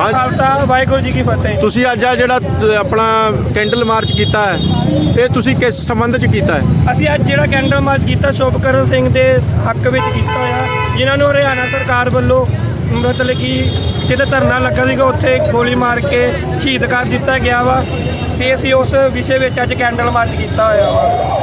ਹਾਂਜੀ। ਖਾਲਸਾ ਵਾਹਿਗੁਰੂ ਜੀ ਕੀ ਫਤਿਹ ਤੁਸੀਂ ਅੱਜ ਆ ਜਿਹੜਾ ਤ- ਆਪਣਾ ਕੈਂਡਲ ਮਾਰਚ ਕੀਤਾ ਹੈ ਇਹ ਤੁਸੀਂ ਕਿਸ ਸੰਬੰਧ ਚ ਕੀਤਾ ਹੈ ਅਸੀਂ ਅੱਜ ਜਿਹੜਾ ਕੈਂਡਲ ਮਾਰਚ ਕੀਤਾ ਸ਼ੁਭਕਰਨ ਸਿੰਘ ਦੇ ਹੱਕ ਵਿੱਚ ਕੀਤਾ ਹੋਇਆ ਜਿਨ੍ਹਾਂ ਨੂੰ ਹਰਿਆਣਾ ਸਰਕਾਰ ਵੱਲੋਂ ਮਤਲਬ ਕਿ ਜਿੱਥੇ ਧਰਨਾ ਲੱਗਾ ਸੀਗਾ ਉੱਥੇ ਗੋਲੀ ਮਾਰ ਕੇ ਸ਼ਹੀਦ ਕਰ ਦਿੱਤਾ ਗਿਆ ਵਾ ਤੇ ਅਸੀਂ ਉਸ ਵਿਸ਼ੇ ਵਿੱਚ ਅੱਜ ਕੈਂਡਲ ਮਾਰਚ ਕੀਤਾ ਹੋਇਆ ਵਾ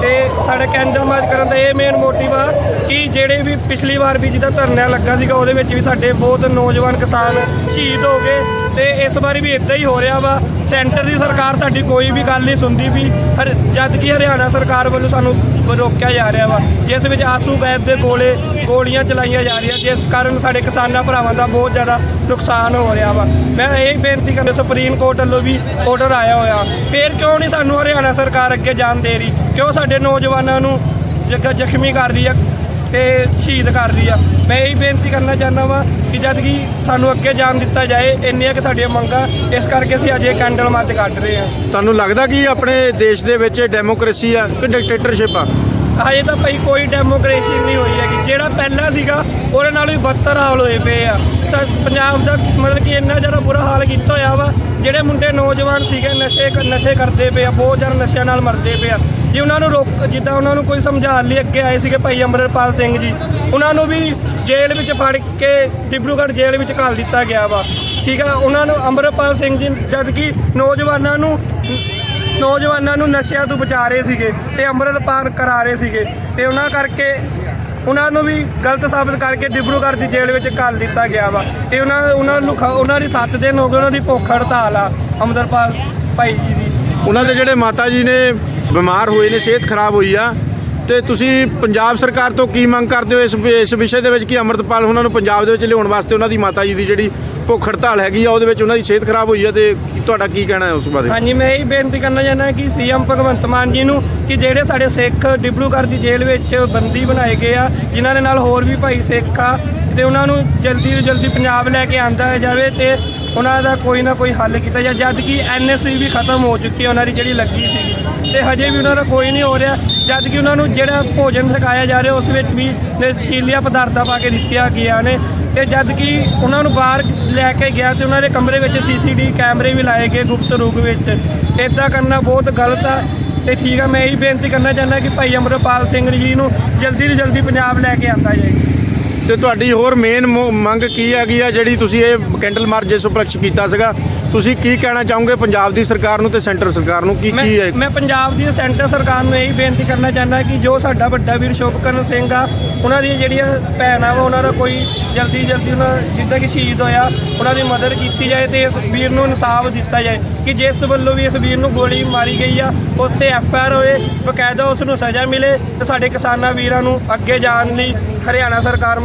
ਤੇ ਸਾਡਾ ਕੈਂਡਲ ਮਾਰਚ ਕਰਨ ਦਾ ਇਹ ਮੇਨ ਮੋਟਿਵ ਆ ਕਿ ਜਿਹੜੇ ਵੀ ਪਿਛਲੀ ਵਾਰ ਵੀ ਜਿਹਦਾ ਧਰਨਾ ਲੱਗਾ ਸੀਗਾ, ਉਹਦੇ ਵਿੱਚ ਵੀ ਸਾਡੇ ਬਹੁਤ ਨੌਜਵਾਨ ਕਿਸਾਨ ਸ਼ਹੀਦ ਹੋ ਗਏ ਤੇ ਇਸ ਵਾਰੀ ਵੀ ਇਦਾਂ ਹੀ ਹੋ ਰਿਹਾ ਵਾ। ਸੈਂਟਰ ਦੀ ਸਰਕਾਰ ਸਾਡੀ ਕੋਈ ਵੀ ਗੱਲ ਨਹੀਂ ਸੁਣਦੀ ਵੀ ਹਰ ਜਦ ਕਿ ਹਰਿਆਣਾ ਸਰਕਾਰ ਵੱਲੋਂ ਸਾਨੂੰ ਰੋਕਿਆ ਜਾ ਰਿਹਾ ਵਾ, ਜਿਸ ਵਿੱਚ ਆਸੂ ਗੈਬ ਦੇ ਗੋਲੇ ਗੋਲੀਆਂ ਚਲਾਈਆਂ ਜਾ ਰਹੀਆਂ, ਜਿਸ ਕਾਰਨ ਸਾਡੇ ਕਿਸਾਨਾਂ ਭਰਾਵਾਂ ਦਾ ਬਹੁਤ ਜ਼ਿਆਦਾ ਨੁਕਸਾਨ ਹੋ ਰਿਹਾ ਵਾ। ਮੈਂ ਇਹ ਬੇਨਤੀ ਕਰਦਾ ਸੁਪਰੀਮ ਕੋਰਟ ਵੱਲੋਂ ਵੀ ਆਰਡਰ ਆਇਆ ਹੋਇਆ। ਫੇਰ ਕਿਉਂ ਨਹੀਂ ਸਾਨੂੰ ਹਰਿਆਣਾ ਸਰਕਾਰ ਅੱਗੇ ਜਾਣ ਦੇ ਰਹੀ? ਕਿਉਂ ਸਾਡੇ ਨੌਜਵਾਨਾਂ ਨੂੰ ਜਗ, ਜ਼ਖਮੀ ਕਰ ਰਹੀ ਆ ਤੇ ਸ਼ਹੀਦ ਕਰ ਰਹੀ ਆ? ਮੈਂ ਇਹ ਬੇਨਤੀ ਕਰਨਾ ਚਾਹੁੰਦਾ ਵਾਂ ਕਿ ਜਦ ਕਿ ਸਾਨੂੰ ਅੱਗੇ ਜਾਣ ਦਿੱਤਾ ਜਾਏ, ਇੰਨੀਆਂ ਕਿ ਸਾਡੀਆਂ ਮੰਗਾਂ, ਇਸ ਕਰਕੇ ਅਸੀਂ ਅਜੇ ਕੈਂਡਲ ਮਾਰਚ ਕੱਢ ਰਹੇ ਹਾਂ। ਤੁਹਾਨੂੰ ਲੱਗਦਾ ਕਿ ਆਪਣੇ ਦੇਸ਼ ਦੇ ਵਿੱਚ ਡੈਮੋਕ੍ਰੇਸੀ ਆ ਕਿ ਡਿਕਟੇਟਰਸ਼ਿਪ ਆ? ਹਜੇ ਤਾਂ ਭਾਈ ਕੋਈ ਡੈਮੋਕ੍ਰੇਸੀ ਨਹੀਂ ਹੋਈ ਹੈਗੀ। ਜਿਹੜਾ ਪਹਿਲਾਂ ਸੀਗਾ, ਉਹਦੇ ਨਾਲ ਵੀ ਬਦਤਰ ਹਾਲ ਹੋਏ ਪਏ ਆ। ਤਾਂ ਪੰਜਾਬ ਦਾ ਮਤਲਬ ਕਿ ਇੰਨਾ ਜ਼ਿਆਦਾ ਬੁਰਾ ਹਾਲ ਕੀਤਾ ਹੋਇਆ ਵਾ, ਜਿਹੜੇ ਮੁੰਡੇ ਨੌਜਵਾਨ ਸੀਗੇ, ਨਸ਼ੇ ਨਸ਼ੇ ਕਰਦੇ ਪਏ ਆ, ਬਹੁਤ ਜ਼ਿਆਦਾ ਨਸ਼ਿਆਂ ਨਾਲ ਮਰਦੇ ਪਏ ਆ। ਜੇ, ਉਹਨਾਂ ਨੂੰ ਰੋਕ, ਜਿੱਦਾਂ ਉਹਨਾਂ ਨੂੰ ਕੋਈ ਸਮਝਾਉਣ ਲਈ ਅੱਗੇ ਆਏ ਸੀਗੇ ਭਾਈ ਅਮਰਪਾਲ ਸਿੰਘ ਜੀ, ਉਹਨਾਂ ਨੂੰ ਵੀ ਜੇਲ੍ਹ ਵਿੱਚ ਫੜ ਕੇ ਡਿਬਰੂਗੜ੍ਹ ਜੇਲ੍ਹ ਵਿੱਚ ਘੱਲ ਦਿੱਤਾ ਗਿਆ ਵਾ। ਠੀਕ ਆ, ਉਹਨਾਂ ਨੂੰ ਅਮਰਪਾਲ ਸਿੰਘ ਜੀ ਜਦ ਕਿ ਨੌਜਵਾਨਾਂ ਨੂੰ ਨੌਜਵਾਨਾਂ ਨੂੰ ਨਸ਼ਿਆਂ ਤੋਂ ਬਚਾ ਰਹੇ ਸੀਗੇ ਤੇ ਅੰਮ੍ਰਿਤ ਕਰਾ ਰਹੇ ਸੀਗੇ, ਤੇ ਉਹਨਾਂ ਕਰਕੇ ਉਹਨਾਂ ਨੂੰ ਵੀ ਗਲਤ ਸਾਬਤ ਕਰਕੇ ਡਿਬਰੂਗੜ੍ਹ ਦੀ ਜੇਲ੍ਹ ਵਿੱਚ ਘੱਲ ਦਿੱਤਾ ਗਿਆ ਵਾ। ਤੇ ਉਹਨਾਂ ਉਹਨਾਂ ਨੂੰ ਖ- ਉਹਨਾਂ ਦੀ 7 ਦਿਨ ਹੋ ਗਏ, ਉਹਨਾਂ ਦੀ ਭੁੱਖ ਹੜਤਾਲ ਆ। ਅਮਰਪਾਲ ਭਾਈ ਜੀ ਦੀ। ਉਹਨਾਂ ਦੇ ਜਿਹੜੇ ਮਾਤਾ ਜੀ ਨੇ ਬਿਮਾਰ ਹੋਏ ਨੇ, ਸਿਹਤ ਖਰਾਬ ਹੋਈ ਆ, ਤੇ ਤੁਸੀਂ ਪੰਜਾਬ ਸਰਕਾਰ ਤੋਂ ਕੀ ਮੰਗ ਕਰਦੇ ਹੋ? ਇਸ ਇਸ ਵਿਸ਼ੇ ਦੇ ਵਿੱਚ ਕਿ ਅੰਮ੍ਰਿਤਪਾਲ ਉਹਨਾਂ ਨੂੰ ਪੰਜਾਬ ਦੇ ਵਿੱਚ ਲਿਆਉਣ ਵਾਸਤੇ ਉਹਨਾਂ ਦੀ ਮਾਤਾ ਜੀ ਦੀ ਜਿਹੜੀ ਭੁੱਖ ਹੜਤਾਲ ਹੈਗੀ ਆ, ਉਹਦੇ ਵਿੱਚ ਉਹਨਾਂ ਦੀ ਸਿਹਤ ਖਰਾਬ ਹੋਈ ਆ, ਤੇ ਤੁਹਾਡਾ ਕੀ ਕਹਿਣਾ ਹੈ ਉਸ ਬਾਰੇ? ਹਾਂਜੀ, ਮੈਂ ਇਹ ਬੇਨਤੀ ਕਰਨਾ ਚਾਹੁੰਦਾ ਕਿ ਸੀਐਮ ਭਗਵੰਤ ਮਾਨ ਜੀ ਨੂੰ ਕਿ ਜਿਹੜੇ ਸਾਡੇ ਸਿੱਖ ਡਿਬਰੂਗੜ੍ਹ ਦੀ ਜੇਲ੍ਹ ਵਿੱਚ ਬੰਦੀ ਬਣਾਏ ਗਏ ਆ, ਜਿਨ੍ਹਾਂ ਦੇ ਨਾਲ ਹੋਰ ਵੀ ਭਾਈ ਸਿੱਖ ਆ, ਤੇ ਉਹਨਾਂ ਨੂੰ ਜਲਦੀ ਤੋਂ ਜਲਦੀ ਪੰਜਾਬ ਲੈ ਕੇ ਆਂਦਾ ਜਾਵੇ ਤੇ ਉਹਨਾਂ ਦਾ ਕੋਈ ਨਾ ਕੋਈ ਹੱਲ ਕੀਤਾ ਜਾਵੇ ਜਦ ਕਿ ਐਨਐਸਸੀ ਵੀ ਖਤਮ ਹੋ ਚੁੱਕੀ ਹੈ, ਉਹਨਾਂ ਦੀ ਜਿਹੜੀ ਲੱਗੀ ਸੀ। ਤੇ ਹਜੇ ਵੀ ਉਹਨਾਂ ਦਾ ਕੋਈ ਨਹੀਂ ਹੋ ਰਿਹਾ, ਜਦ ਕਿ ਉਹਨਾਂ ਨੂੰ ਜਿਹੜਾ ਭੋਜਨ ਸਿਖਾਇਆ ਜਾ ਰਿਹਾ, ਉਸ ਵਿੱਚ ਵੀ ਨਸ਼ੀਲੀਆਂ ਪਦਾਰਥਾਂ ਪਾ ਕੇ ਦਿੱਤੀਆਂ ਗਈਆਂ ਨੇ। ਤੇ ਜਦ ਕਿ ਉਹਨਾਂ ਨੂੰ ਬਾਹਰ ਲੈ ਕੇ ਗਿਆ ਤੇ ਉਹਨਾਂ ਦੇ ਕਮਰੇ ਵਿੱਚ ਸੀਸੀਟੀ ਕੈਮਰੇ ਵੀ ਲਾਏ ਗਏ ਗੁਪਤ ਰੂਪ ਵਿੱਚ। ਇਦਾਂ ਕਰਨਾ ਬਹੁਤ ਗਲਤ ਆ। ਤੇ ਠੀਕ ਆ, ਮੈਂ ਇਹੀ ਬੇਨਤੀ ਕਰਨਾ ਚਾਹੁੰਦਾ ਕਿ ਭਾਈ ਅਮਰਪਾਲ ਸਿੰਘ ਜੀ ਨੂੰ ਜਲਦੀ ਤੋਂ ਜਲਦੀ ਪੰਜਾਬ ਲੈ ਕੇ ਆਂਦਾ ਜਾਏ। ਤੇ ਤੁਹਾਡੀ ਹੋਰ ਮੇਨ ਮੰਗ ਕੀ ਹੈਗੀ ਆ ਜਿਹੜੀ ਤੁਸੀਂ ਇਹ ਕੈਂਡਲ ਮਾਰਚ ਜਿਸ ਉਪਲਕਸ਼ ਕੀਤਾ ਸੀਗਾ? ਤੁਸੀਂ ਕੀ ਕਹਿਣਾ ਚਾਹੋਗੇ ਪੰਜਾਬ ਦੀ ਸਰਕਾਰ ਨੂੰ ਤੇ ਸੈਂਟਰ ਸਰਕਾਰ ਨੂੰ? ਕੀ ਕੀ ਹੈ? ਮੈਂ ਪੰਜਾਬ ਦੀ ਸੈਂਟਰ ਸਰਕਾਰ ਨੂੰ ਇਹੀ ਬੇਨਤੀ ਕਰਨਾ ਚਾਹੁੰਦਾ ਕਿ ਜੋ ਸਾਡਾ ਵੱਡਾ ਵੀਰ ਸ਼ੁਭਕਰਨ ਸਿੰਘ ਆ ਉਹਨਾਂ ਦੀਆਂ ਜਿਹੜੀਆਂ ਭੈਣਾਂ ਵਾ ਉਹਨਾਂ ਦਾ ਕੋਈ ਜਲਦੀ ਜਲਦੀ ਉਹਨਾਂ ਜਿੱਦਾਂ ਕਿ ਸ਼ਹੀਦ ਹੋਇਆ ਉਹਨਾਂ ਦੀ ਮਦਦ ਕੀਤੀ ਜਾਏ ਤੇ ਇਸ ਵੀਰ ਨੂੰ ਇਨਸਾਫ ਦਿੱਤਾ ਜਾਏ ਕਿ ਜਿਸ ਵੱਲੋਂ ਵੀ ਇਸ ਵੀਰ ਨੂੰ ਗੋਲੀ ਮਾਰੀ ਗਈ ਆ ਉੱਥੇ ਐਫ ਆਰ ਹੋਏ ਬਕਾਇਦਾ ਉਸ ਨੂੰ ਸਜ਼ਾ ਮਿਲੇ ਤੇ ਸਾਡੇ ਕਿਸਾਨਾਂ ਵੀਰਾਂ ਨੂੰ ਅੱਗੇ ਜਾਣ ਲਈ ਹਰਿਆਣਾ ਸਰਕਾਰ